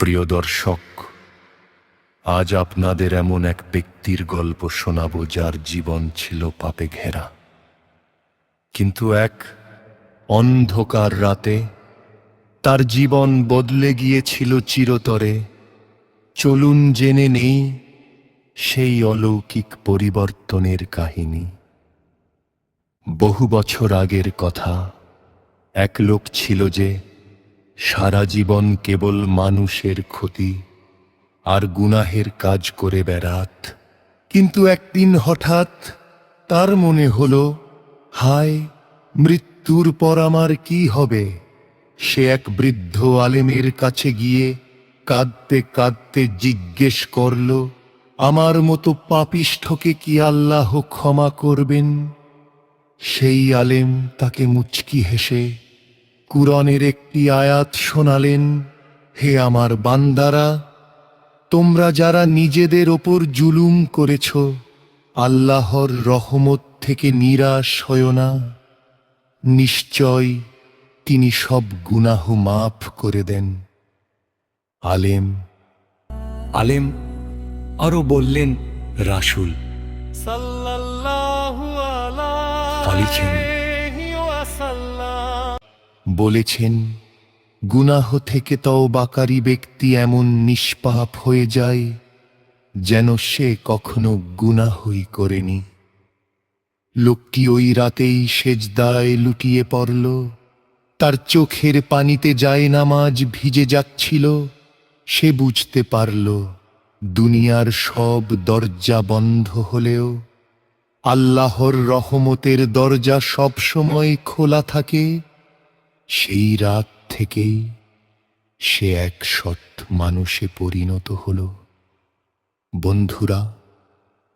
প্রিয় দর্শক, আজ আপনাদের এমন এক ব্যক্তির গল্প শোনাব যার জীবন ছিল পাপে ঘেরা। কিন্তু এক অন্ধকার রাতে তার জীবন বদলে গিয়েছিল চিরতরে। চলুন জেনে নেই সেই অলৌকিক পরিবর্তনের কাহিনী। বহু বছর আগের কথা, এক লোক ছিল যে সারা জীবন কেবল মানুষের ক্ষতি আর গুনাহের কাজ করে বেড়াত। কিন্তু একদিন হঠাৎ তার মনে হল, হায়, মৃত্যুর পর আমার কি হবে? সে এক বৃদ্ধ আলেমের কাছে গিয়ে কাঁদতে কাঁদতে জিজ্ঞেস করল, আমার মতো পাপিষ্ঠকে কি আল্লাহ ক্ষমা করবেন? সেই আলেম তাকে মুচকি হেসে কুরআনের একটি আয়াত শোনালেন হে আমার বান্দারা তোমরা যারা নিজেদের ওপর জুলুম করেছ আল্লাহর রহমত থেকে নিরাশ হও না। নিশ্চয় তিনি সব গুনাহ মাফ করে দেন। আলেম। আলেম আরও বললেন রাসুল। সাল্লাল্লাহু ওয়াসাল্লাম বলেছেন, গুনাহ থেকে তওবাকারী ব্যক্তি এমন নিষ্পাপ হয়ে যায় যেন সে কখনো গুনাহই করেনি। লোকটি ওই রাতেই সেজদায় লুটিয়ে পড়ল, তার চোখের পানিতে যায় নামাজ ভিজে যাচ্ছিল, সে বুঝতে পারল, দুনিয়ার সব দরজা বন্ধ হলেও আল্লাহর রহমতের দরজা সব সময় খোলা থাকে সেই রাত থেকেই সে এক সৎ মানুষে পরিণত হল। বন্ধুরা,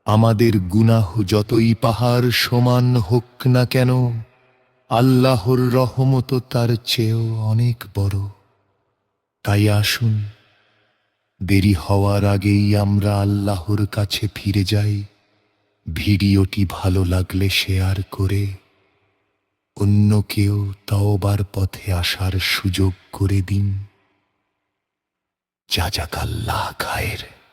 আমাদের গুনাহ যতই পাহাড় সমান হোক না কেন, আল্লাহর রহমত তার চেয়েও অনেক বড়। তাই আসুন, দেরি হওয়ার আগেই আমরা আল্লাহর কাছে ফিরে যাই। ভিডিওটি ভালো লাগলে শেয়ার করে কেউ তওবার পথে আসার সুযোগ করে দিন। যা যাক আল্লাহ খায়ের।